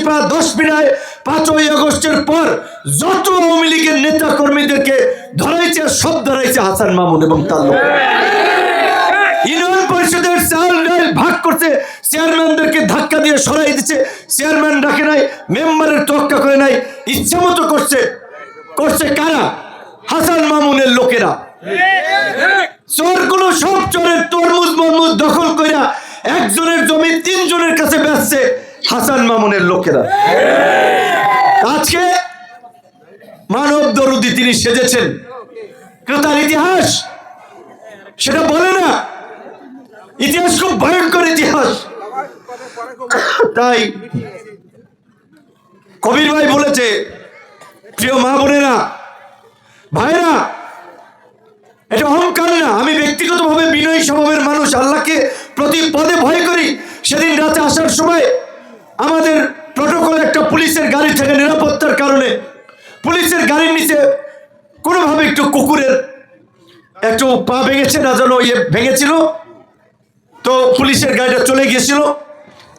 কাঁচিপাড়া দশ মিনায় পাঁচই আগস্টের পর যত আওয়ামী লীগের নেতা কর্মীদেরকে ধরাইছে, সব ধরাইছে হাসান মামুন এবং তার লোক। ইউনিয়ন পরিষদের চাল ডাল ভাগ করছে, চেয়ারম্যানদেরকে ধাক্কা দিয়ে সরাই দিচ্ছে, চেয়ারম্যান রাখে নাই, মেম্বারের তোয়াক্কা করে নাই মতো করছে। করছে কারা? হাসান মামুনের লোকেরা। চোরগুলো সব চোরের তরমুজ মরমুজ দখল একজনের জমি তিনজনের কাছে বেচছে। হাসান মামুনের লোকেরা। আজকে মানব দরুদি তিনি সেজেছেন। কিন্তু তার ইতিহাস। সেটা বলে না। ইতিহাস খুব ভয়ঙ্কর ইতিহাস। তাই কবির ভাই বলেছে, প্রিয় মা বোনেরা, ভাইরা, এটা অহংকার না। আমি ব্যক্তিগতভাবে বিনয়ী স্বভাবের মানুষ। আল্লাহকে প্রতি পদে ভয় করি। সেদিন রাতে আসার সময় আমাদের প্রটোকল একটা পুলিশের গাড়ি থেকে নিরাপত্তার কারণে পুলিশের গাড়ির নিচে কোনোভাবে একটু কুকুরের একটু পা ভেঙেছে না যেন ইয়ে ভেঙেছিল। তো পুলিশের গাড়িটা চলে গিয়েছিল।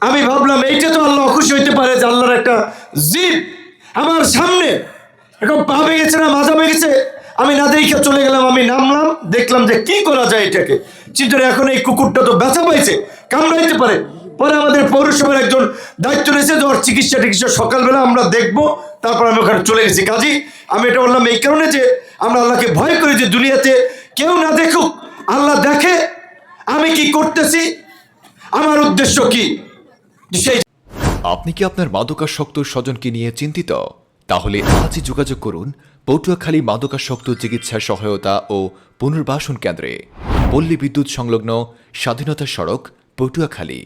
আমি ভাবলাম, এইটা তো আল্লাহ খুশি হইতে পারে যে আল্লাহর একটা জিপ আমার সামনে এখন পা ভেঙেছে না মাজা ভেঙেছে। আমি না দেখে চলে গেলাম, আমি নামলাম, দেখলাম যে কি করা যায় এটাকে। চিন্তা এখন এই কুকুরটা তো ব্যথা পাইছে, কামড়াইতে পারে। পরে আমাদের পৌরসভার একজন দায়িত্ব রয়েছে যে চিকিৎসা টিকিৎসা সকালবেলা আমরা দেখব, তারপর আমি ওখানে চলে গেছি। কাজী, আমি এটা বললাম এই কারণে যে আমরা আল্লাহকে ভয় করি যে দুনিয়াতে কেউ না দেখুক, আল্লাহ দেখে, আমি কি করতেছি, আমার উদ্দেশ্য কি? সেই আপনি কি আপনার মাদকাসক্ত স্বজনকে নিয়ে চিন্তিত? তাহলে আজই যোগাযোগ করুন পটুয়াখালী মাদকাসক্ত চিকিৎসা সহায়তা ও পুনর্বাসন কেন্দ্রে। পল্লী বিদ্যুৎ সংলগ্ন স্বাধীনতা সড়ক, পটুয়াখালী।